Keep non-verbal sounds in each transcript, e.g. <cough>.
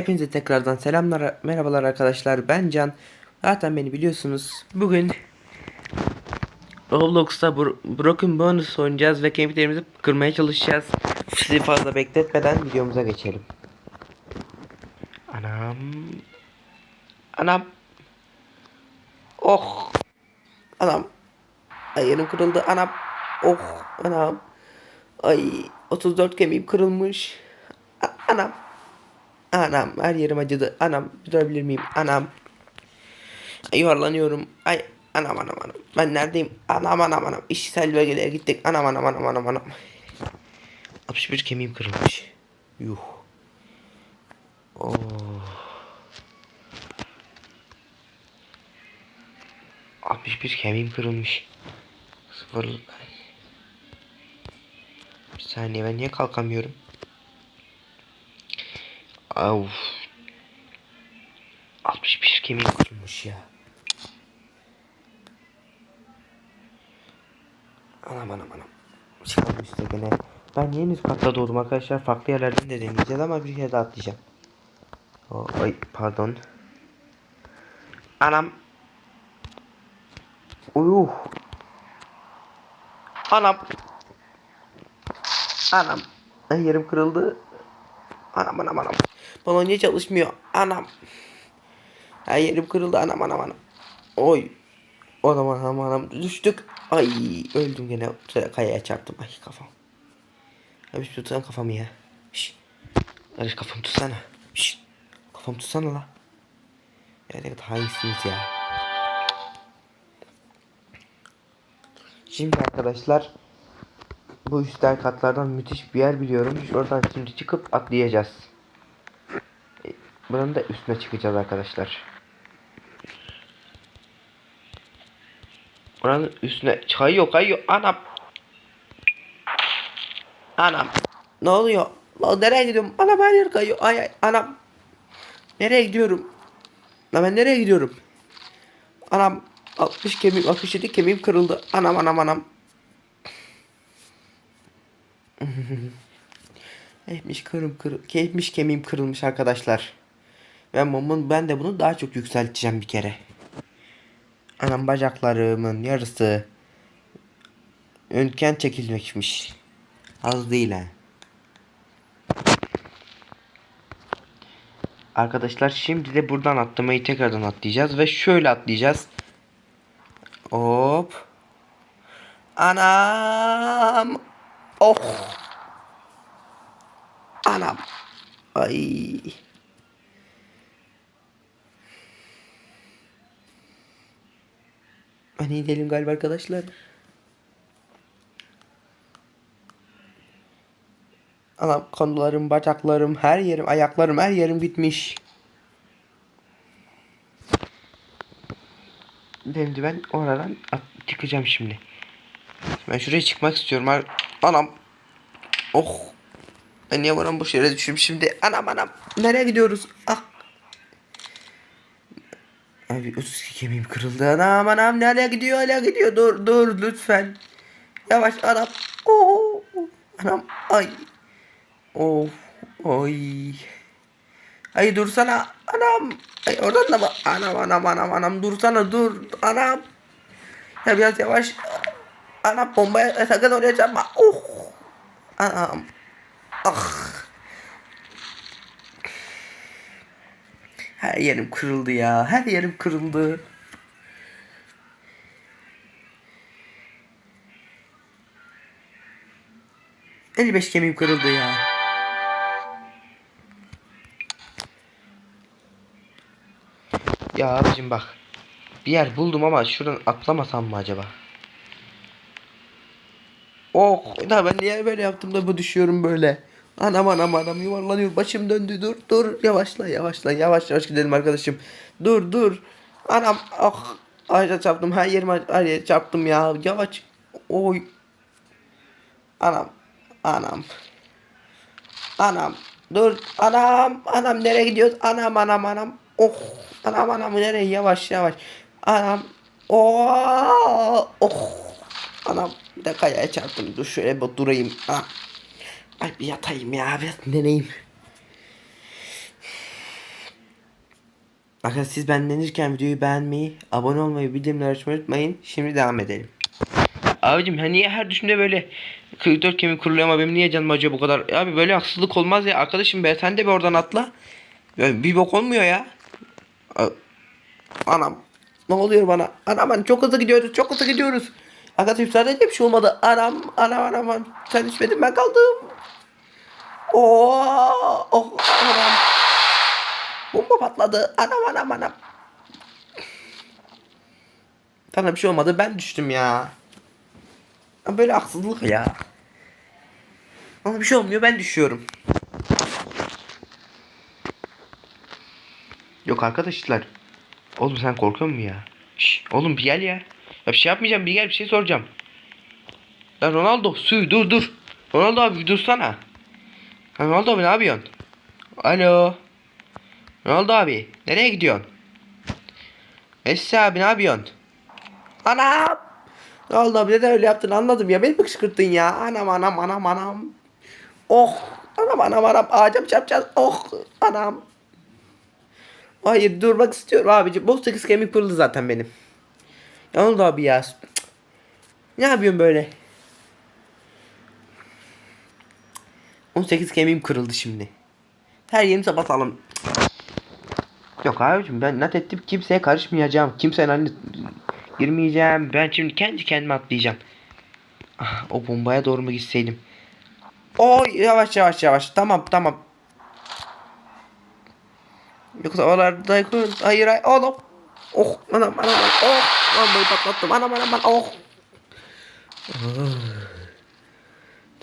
Hepinize tekrardan selamlar, merhabalar arkadaşlar. Ben Can. Zaten beni biliyorsunuz. Bugün Roblox'ta Bro- Broken Bonus oynayacağız ve kemiklerimizi kırmaya çalışacağız. Sizi fazla bekletmeden videomuza geçelim. Anam. Anam. Oh. Anam. Ay yerim kırıldı. Anam. Oh. Anam. Ay 34 kemiğim kırılmış. A- anam. Anam her yerim acıdı. Anam durabilir miyim? Anam. Yuvarlanıyorum. Ay anam anam anam. Ben neredeyim? Anam anam anam. İşsel bölgelere gittik. Anam anam anam anam anam. 61 kemiğim kırılmış. Yuh. Oh. Bir kemiğim kırılmış. Sıfır. Bir saniye ben niye kalkamıyorum? Of. 61 kemiğim kırılmış ya. Anam anam anam. Çıkalım işte gene. Ben yeni üst katta doğdum arkadaşlar. Farklı yerlerden de deneyeceğiz ama bir kere daha atlayacağım. O, ay pardon. Anam. Uyuh. Anam. Anam. Yerim kırıldı. Anam anam anam. Balon niye çalışmıyor? Anam. Her yerim kırıldı anam anam anam. Oy. Anam anam anam düştük. Ay öldüm gene. Kayaya çarptım. Ay kafam. Abi tutsana kafamı ya. Şşş. Arış kafamı tutsana. Şşş. Kafamı tutsana la. Ya ne kadar haisiniz ya. Şimdi arkadaşlar bu üstel katlardan müthiş bir yer biliyorum. Şuradan şimdi çıkıp atlayacağız. E, Buranın da üstüne çıkacağız arkadaşlar. Buranın üstüne kayıyor kayıyor. Anam. Anam. Ne oluyor? Lan nereye gidiyorum? Anam her yer kayıyor. Ay ay anam. Nereye gidiyorum? Lan ben nereye gidiyorum? Anam 60 kemiğim 67 kemiğim kırıldı. Anam anam anam. <laughs> Etmiş kırım kır, etmiş kemiğim kırılmış arkadaşlar. Ben mumun ben de bunu daha çok yükselteceğim bir kere. Anam bacaklarımın yarısı önken çekilmekmiş. Az değil ha. Arkadaşlar şimdi de buradan atlamayı tekrardan atlayacağız ve şöyle atlayacağız. Hop. Anam. Oh. Anam. Ay. Hani gidelim galiba arkadaşlar. Anam konularım, bacaklarım, her yerim, ayaklarım, her yerim bitmiş. Şimdi ben oradan çıkacağım şimdi. Ben şuraya çıkmak istiyorum. Anam. Oh. Ben niye buram boş yere düştüm şimdi? Anam anam. Nereye gidiyoruz? Ah. Abi 32 kemiğim kırıldı. Anam anam nereye gidiyor? Nereye gidiyor? Dur dur lütfen. Yavaş anam. Oh. Anam. Ay. Of. Oy. Ay dursana. Anam. Ay oradan da bak. Anam anam anam anam dursana dur. Anam. Ya biraz yavaş. Anam bombaya sakın oraya çarpma. Oh. Anam. Ah. Her yerim kırıldı ya. Her yerim kırıldı. Elli beş kemiğim kırıldı ya. Ya abicim bak. Bir yer buldum ama şuradan atlamasam mı acaba? Oh da ben niye böyle yaptım da bu düşüyorum böyle. Anam anam anam yuvarlanıyor başım döndü dur dur yavaşla yavaşla yavaş yavaş gidelim arkadaşım. Dur dur. Anam ah ağaca çarptım her yerime her yere çarptım ya yavaş. Oy. Anam anam. Anam dur anam anam nereye gidiyoruz anam anam anam. Oh anam anam nereye yavaş yavaş. Anam oh oh. Anam bir de kayaya çarptım. Dur şöyle bir durayım. Ah. Ay bir yatayım ya. Bir deneyim. Bakın siz bendenirken videoyu beğenmeyi, abone olmayı, bildirimleri açmayı unutmayın. Şimdi devam edelim. Abicim hani niye her düşünde böyle 44 kemik kuruluyor ama benim niye canım acıyor bu kadar? Abi böyle haksızlık olmaz ya. Arkadaşım be sen de bir oradan atla. Ya bir bok olmuyor ya. Anam. Ne oluyor bana? Anam anam çok hızlı gidiyoruz. Çok hızlı gidiyoruz. Arkadaşım sadece bir şey olmadı. Anam anam anam. anam. Sen içmedin ben kaldım. Oo, oh, anam. Bomba patladı. Anam anam anam. Sana bir şey olmadı. Ben düştüm. Ya Böyle haksızlık ya. Ama bir şey olmuyor. Ben düşüyorum. Yok arkadaşlar. Oğlum sen korkuyor musun ya? Şş, oğlum bir gel ya. Ya bir şey yapmayacağım. Bir gel bir şey soracağım. Lan Ronaldo su dur dur. Ronaldo abi dursana. Ha, Ronaldo abi ne yapıyorsun? Alo. Ronaldo abi nereye gidiyorsun? Messi abi ne yapıyorsun? Anam. Ronaldo abi neden öyle yaptın anladım ya. Beni mi kışkırttın ya? Anam anam anam anam. Oh. Anam anam anam. Ağaca çarpacağız. Oh. Anam. Hayır durmak istiyorum abicim. Bu 8 kemik kırıldı zaten benim. Ya oldu abi ya. Ne yapıyorsun böyle? 18 kemiğim kırıldı şimdi. Her yerim sapasağlam. Yok abicim ben net ettim kimseye karışmayacağım. Kimsenin hani girmeyeceğim. Ben şimdi kendi kendime atlayacağım. Ah, o bombaya doğru mu gitseydim? Oy yavaş yavaş yavaş. Tamam tamam. Yoksa oralarda hayır hayır oğlum. Oh anam anam anam. oh bombayı patlattım anam anam anam oh.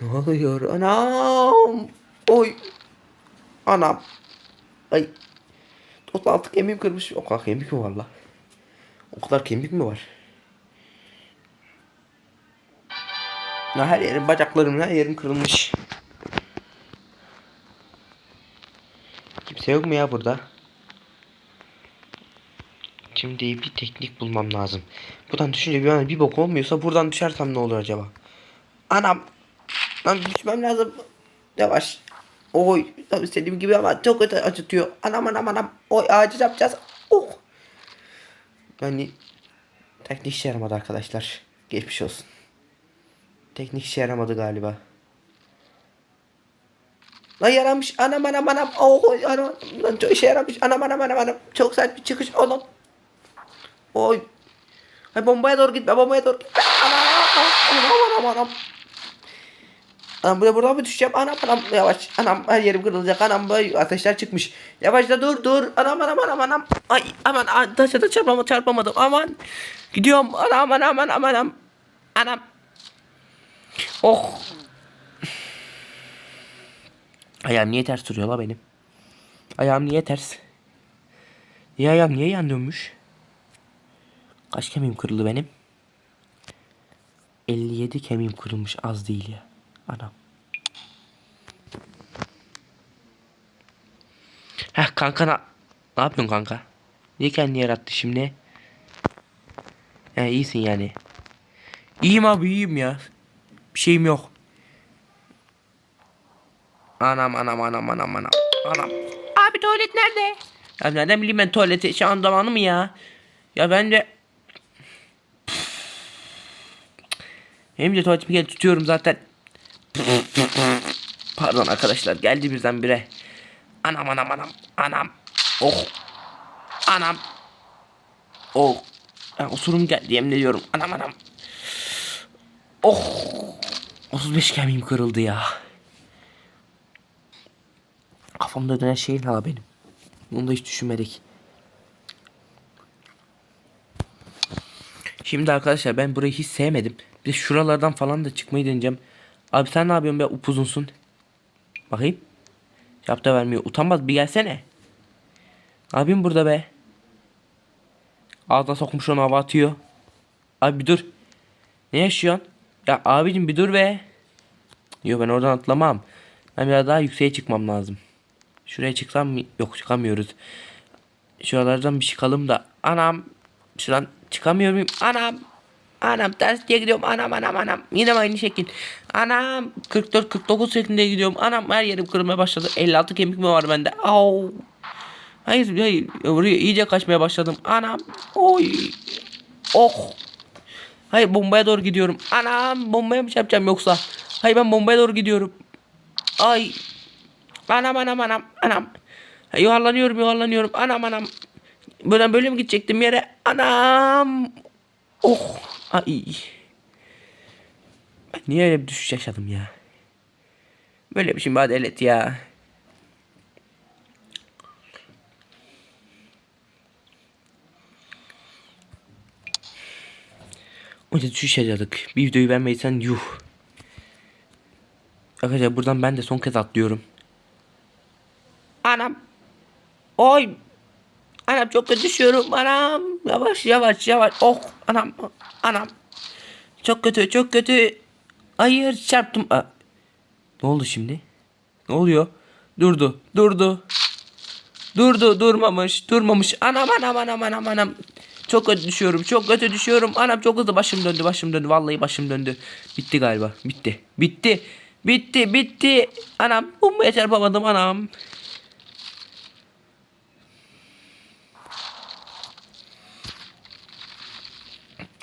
Ne oluyor anam? Oy. Anam. Ay. 36 kemiğim kırmış. O kadar kemik mi var la? O kadar kemik mi var? Ya her yerim bacaklarım her yerim kırılmış. Kimse yok mu ya burada? Şimdi bir teknik bulmam lazım. Buradan düşünce bir an bir bok olmuyorsa buradan düşersem ne olur acaba? Anam. Lan düşmem lazım. Yavaş. Oy. Tabii istediğim gibi ama çok kötü acıtıyor. Anam anam anam. Oy ağacı yapacağız. Oh. Yani teknik işe yaramadı arkadaşlar. Geçmiş olsun. Teknik işe yaramadı galiba. Lan yaramış. Anam anam anam. Oh, anam. Lan çok işe yaramış. Anam anam anam anam. Çok sert bir çıkış. Oğlum. Oy. Ay bombaya doğru gitme. Bombaya doğru gitme. Anam anam anam anam. Anam burada buradan mı düşeceğim? Anam anam yavaş. Anam her yerim kırılacak. Anam böyle ateşler çıkmış. Yavaşla dur dur. Anam anam anam anam. Ay aman ay, taşa da çarpama, çarpamadım. Aman. Gidiyorum. Anam anam anam anam. Anam. Oh. Ayağım niye ters duruyor la benim? Ayağım niye ters? Niye ayağım niye yan dönmüş? Kaç kemiğim kırıldı benim? 57 kemiğim kırılmış az değil ya. Anam. Heh kanka na ne yapıyorsun kanka? Niye kendini yarattı şimdi? He iyisin yani. İyiyim abi iyiyim ya. Bir şeyim yok. Anam anam anam anam anam. Anam. Abi tuvalet nerede? Ya nereden bileyim ben tuvaleti şu an zamanı mı ya? Ya ben de Benim de tuvaletimi gel tutuyorum zaten. Pardon arkadaşlar geldi birdenbire. Anam anam anam anam. Oh. Anam. Oh. Ya, osurum geldi yemin ediyorum. Anam anam. Oh. 35 kemiğim kırıldı ya. Kafamda dönen şey ne la benim? Bunu da hiç düşünmedik. Şimdi arkadaşlar ben burayı hiç sevmedim. Bir şuralardan falan da çıkmayı deneyeceğim. Abi sen ne yapıyorsun be upuzunsun? Bakayım. Cevap da vermiyor. Utanmaz bir gelsene. Abim burada be. Ağzına sokmuş onu hava atıyor. Abi bir dur. Ne yaşıyorsun? Ya abicim bir dur be. Yok ben oradan atlamam. Ben biraz daha yükseğe çıkmam lazım. Şuraya çıksam mı? Yok çıkamıyoruz. Şuralardan bir çıkalım da. Anam. Şuradan çıkamıyor muyum? Anam. Anam ters diye gidiyorum. Anam anam anam. Yine aynı şekil. Anam 44 49 şeklinde gidiyorum. Anam her yerim kırılmaya başladı. 56 kemik mi var bende? Au. Hayır hayır oraya iyice kaçmaya başladım. Anam. Oy. Oh. Hayır bombaya doğru gidiyorum. Anam bombaya mı çarpacağım yoksa? Hayır ben bombaya doğru gidiyorum. Ay. Anam anam anam anam. Yuvarlanıyorum yuvarlanıyorum. Anam anam. Buradan böyle mi gidecektim yere? Anam. Oh. Ay. Ben niye öyle bir düşüş yaşadım ya? Böyle bir şey mi adalet ya? Önce düşüş yaşadık. Bir videoyu beğenmediysen yuh. Arkadaşlar buradan ben de son kez atlıyorum. Anam. Oy. Anam çok kötü düşüyorum. Anam. Yavaş yavaş yavaş. Oh. Anam. Anam. Çok kötü çok kötü. Hayır çarptım. Aa. Ne oldu şimdi? Ne oluyor? Durdu. Durdu. Durdu. Durmamış. Durmamış. Anam anam anam anam anam. Çok kötü düşüyorum. Çok kötü düşüyorum. Anam çok hızlı başım döndü. Başım döndü. Vallahi başım döndü. Bitti galiba. Bitti. Bitti. Bitti. Bitti. Anam. Bombaya çarpamadım anam.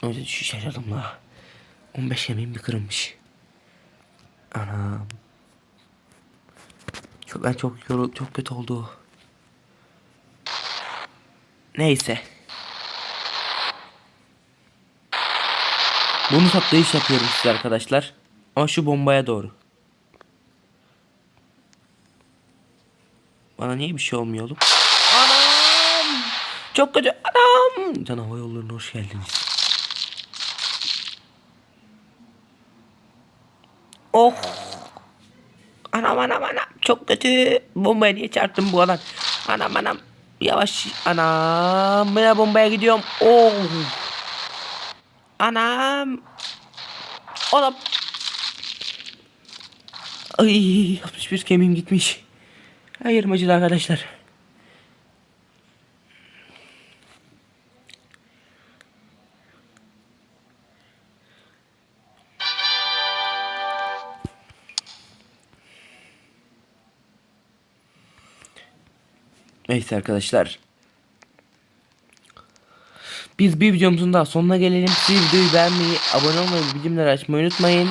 Öyle düşüş yaşadım la. 15 yemeğim bir kırılmış. Anam. Çok ben çok yorul çok kötü oldu. Neyse. Bunu saplayış yapıyorum size arkadaşlar. Ama şu bombaya doğru. Bana niye bir şey olmuyor oğlum? Anam! Çok kötü. Anam! Can Hava Yolları'na hoş geldiniz. Oh! Anam anam anam. Çok kötü. Bombaya niye çarptım bu adam? Anam anam. Yavaş. Anam. Ben bombaya gidiyorum. Oh! Anam. Oğlum. Ay 61 kemiğim gitmiş. Hayır acıdı arkadaşlar. Neyse arkadaşlar. Biz bir videomuzun daha sonuna gelelim. Siz videoyu beğenmeyi, abone olmayı, bildirimleri açmayı unutmayın.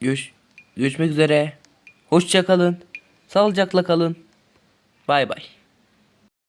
Görüş görüşmek üzere. Hoşça kalın. Sağlıcakla kalın. Bay bay.